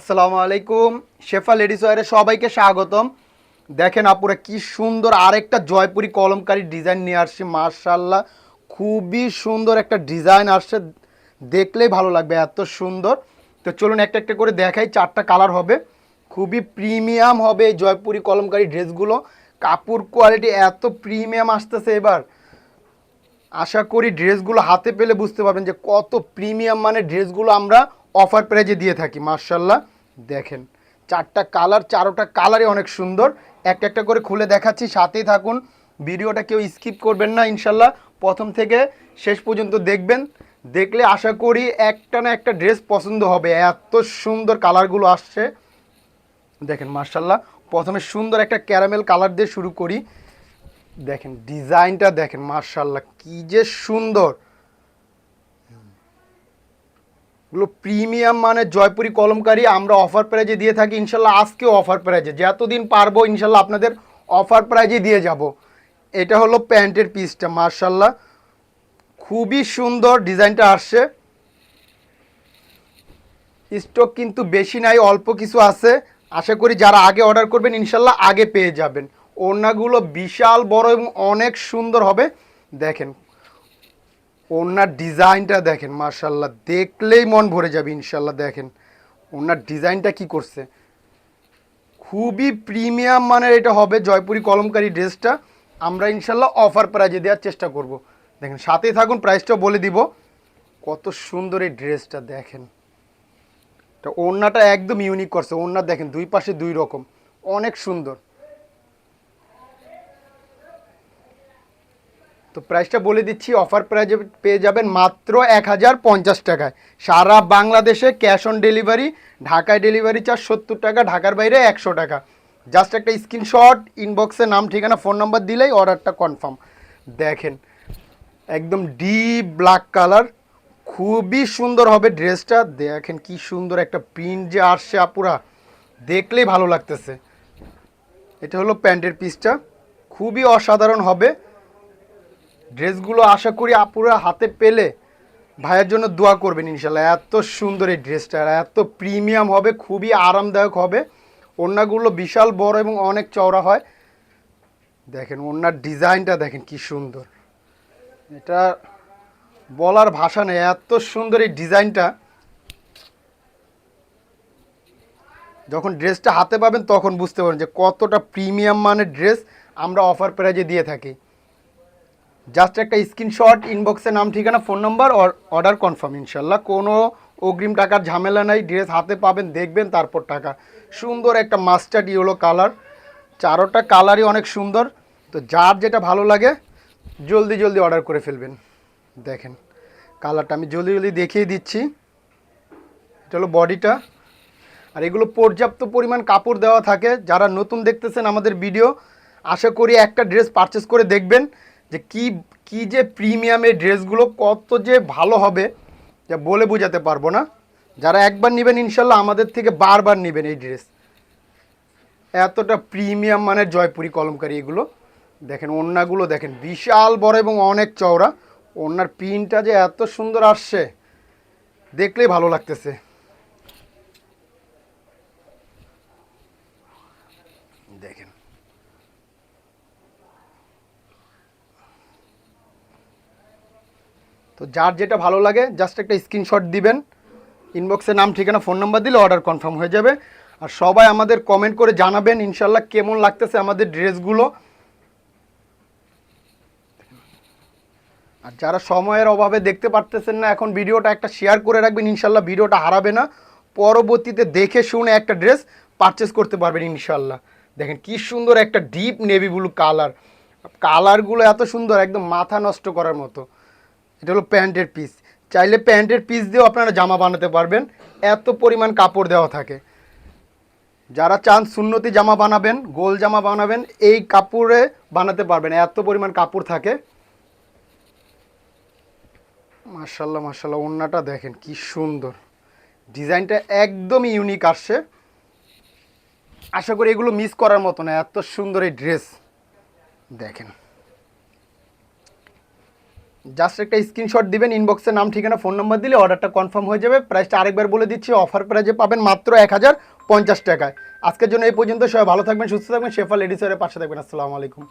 আসসালামু আলাইকুম। শেফা লেডিস ওয়ারে সবাইকে স্বাগতম। দেখেন আপুরা কি সুন্দর আরেকটা জয়পুরি কলমকারী ডিজাইন নিয়ে আসছি মার্শাল্লাহ খুবই সুন্দর একটা ডিজাইন আসছে, দেখলেই ভালো লাগবে, এত সুন্দর। তো চলুন একটা একটা করে দেখাই, চারটা কালার হবে। খুবই প্রিমিয়াম হবে এই জয়পুরি কলমকারী ড্রেসগুলো। কাপড় কোয়ালিটি এত প্রিমিয়াম আসতেছে এবার। আশা করি ড্রেসগুলো হাতে পেলে বুঝতে পারবেন যে কত প্রিমিয়াম মানে ড্রেসগুলো আমরা অফার প্রাইজে দিয়ে থাকি মার্শাল্লাহ দেখেন, চারটা কালার, চারোটা কালারই অনেক সুন্দর। একটা একটা করে খুলে দেখাচ্ছি, সাথেই থাকুন। ভিডিওটা কেউ স্কিপ করবেন না ইনশাল্লাহ প্রথম থেকে শেষ পর্যন্ত দেখবেন। দেখলে আশা করি একটা না একটা ড্রেস পছন্দ হবে। এত সুন্দর কালারগুলো আসছে। দেখেন মার্শাল্লাহ প্রথমে সুন্দর একটা ক্যারামেল কালার দিয়ে শুরু করি। দেখেন, ডিজাইনটা দেখেন মার্শাল্লাহ কি যে সুন্দর। এগুলো প্রিমিয়াম মানে জয়পুরি কলমকারী আমরা অফার প্রাইজে দিয়ে থাকি। ইনশাল্লাহ আজকেও অফার প্রাইজে যতদিন পারব ইনশাল্লাহ আপনাদের অফার প্রাইজে দিয়ে যাব। এটা হলো প্যান্টের পিসটা মার্শাল্লাহ খুবই সুন্দর ডিজাইনটা আসছে। স্টক কিন্তু বেশি নাই, অল্প কিছু আছে। আশা করি যারা আগে অর্ডার করবেন, ইনশাল্লাহ আগে পেয়ে যাবেন। ওড়নাগুলো বিশাল বড় এবং অনেক সুন্দর হবে। দেখেন ওনার ডিজাইনটা দেখেন মার্শাল্লাহ দেখলেই মন ভরে যাবে ইনশাল্লাহ দেখেন। ওনার ডিজাইনটা কি করছে? খুবই প্রিমিয়াম মানের এটা হবে জয়পুরি কলমকারি ড্রেসটা। আমরা ইনশাল্লাহ অফার প্রাইজে দেওয়ার চেষ্টা করব। দেখেন, সাথেই থাকুন প্রাইসটা বলে দিব। কত সুন্দর এই ড্রেসটা, দেখেন। তো ওড়নাটা একদম ইউনিক করছে। ওড়না দেখেন, দুই পাশে দুই রকম। অনেক সুন্দর। তো প্রাইসটা বলে দিচ্ছি অফার প্রাইজে পেয়ে যাবেন মাত্র এক হাজার পঞ্চাশ টাকায়। সারা বাংলাদেশে ক্যাশ অন ডেলিভারি ঢাকায় ডেলিভারি চার্জ সত্তর টাকা, ঢাকার বাইরে একশো টাকা। জাস্ট একটা স্ক্রিনশট ইনবক্সে নাম, ঠিকানা ফোন নাম্বার দিলেই অর্ডারটা কনফার্ম দেখেন, একদম ডিপ ব্ল্যাক কালার খুবই সুন্দর হবে ড্রেসটা দেখেন কি সুন্দর একটা প্রিন্ট যে আসছে আপুরা, দেখলেই ভালো লাগতেছে। এটা হলো প্যান্টের পিসটা খুবই অসাধারণ হবে। ড্রেসগুলো আশা করি আপুরা হাতে পেলে ভাইয়ের জন্য দোয়া করবেন ইনশাল্লাহ। এত সুন্দর এই ড্রেসটা এত প্রিমিয়াম হবে, খুবই আরামদায়ক হবে। ওড়নাগুলো বিশাল বড় এবং অনেক চওড়া হয়। দেখেন, ওড়নার ডিজাইনটা দেখেন কি সুন্দর। এটা বলার ভাষা নেই, এত সুন্দর এই ডিজাইনটা। যখন ড্রেসটা হাতে পাবেন, তখন বুঝতে পারবেন যে কতটা প্রিমিয়াম মানের ড্রেস আমরা অফার প্রাইজে দিয়ে থাকি। জাস্ট একটা স্ক্রিনশট ইনবক্সে নাম, ঠিকানা ফোন নাম্বার অর্ডার কনফার্ম ইনশাল্লাহ কোনো অগ্রিম টাকার ঝামেলা নাই ড্রেস হাতে পাবেন, দেখবেন, তারপর টাকা। সুন্দর একটা মাস্টার্ড ইয়েলো কালার চারোটা কালারই অনেক সুন্দর। তো যার যেটা ভালো লাগে, জলদি জলদি অর্ডার করে ফেলবেন। দেখেন কালারটা আমি জলদি জলদি দেখিয়ে দিচ্ছি। এটা হলো বডিটা আর এগুলো পর্যাপ্ত পরিমাণ কাপড় দেওয়া থাকে। যারা নতুন দেখতেছেন আমাদের ভিডিও আশা করি একটা ড্রেস পারচেস করে দেখবেন। যে কি কি যে প্রিমিয়ামের ড্রেসগুলো কত যে ভালো হবে, যা বলে বোঝাতে পারব না। যারা একবার নেবেন, ইনশাল্লাহ আমাদের থেকে বারবার নেবেন এই ড্রেস। এতটা প্রিমিয়াম মানে জয়পুরি কলমকারি এগুলো। দেখেন ওড়নাগুলো দেখেন, বিশাল বড় এবং অনেক চওড়া। ওড়নার প্রিন্টটা যে এত সুন্দর আসছে, দেখলেই ভালো লাগতেছে দেখেন তো যার যেটা ভালো লাগে জাস্ট একটা স্ক্রিনশট দিবেন। ইনবক্সে নাম, ঠিকানা ফোন নাম্বার দিলে অর্ডার কনফার্ম হয়ে যাবে। আর সবাই আমাদের কমেন্ট করে জানাবেন ইনশাল্লাহ কেমন লাগতেছে আমাদের ড্রেসগুলো। আর যারা সময়ের অভাবে দেখতে পারতেছেন না, এখন ভিডিওটা একটা শেয়ার করে রাখবেন ইনশাল্লাহ ভিডিওটা হারাবে না। পরবর্তীতে দেখে শুনে একটা ড্রেস পারচেস করতে পারবেন ইনশাল্লাহ দেখেন কি সুন্দর একটা ডিপ নেভি ব্লু কালার কালারগুলো এত সুন্দর, একদম মাথা নষ্ট করার মতো। এটা হলো প্যান্টের পিস চাইলে প্যান্টের পিস দিয়েও আপনারা জামা বানাতে পারবেন। এত পরিমাণ কাপড় দেওয়া থাকে। যারা চান সুন্নতি জামা বানাবেন, গোল জামা বানাবেন, এই কাপড়ে বানাতে পারবেন। এত পরিমাণ কাপড় থাকে। মার্শাল্লাহ মার্শাল্লাহ ওড়নাটা দেখেন কি সুন্দর। ডিজাইনটা একদমই ইউনিক আসছে। আশা করি এগুলো মিস করার মতো না। এত সুন্দর এই ড্রেস দেখেন। জাস্ট একটা স্ক্রিনশট দিবেন ইনবক্সের নাম, ঠিকানা ফোন নম্বর দিলে অর্ডারটা কনফার্ম হয়ে যাবে। প্রাইসটা আরেকবার বলে দিচ্ছি অফার প্রাইজে পাবেন মাত্র এক হাজার পঞ্চাশ টাকায়। আজকের জন্য এই পর্যন্ত, সবাই ভালো থাকবেন, সুস্থ থাকবেন শেফা লেডিসের পাশে থাকবেন। আসসালামু আলাইকুম।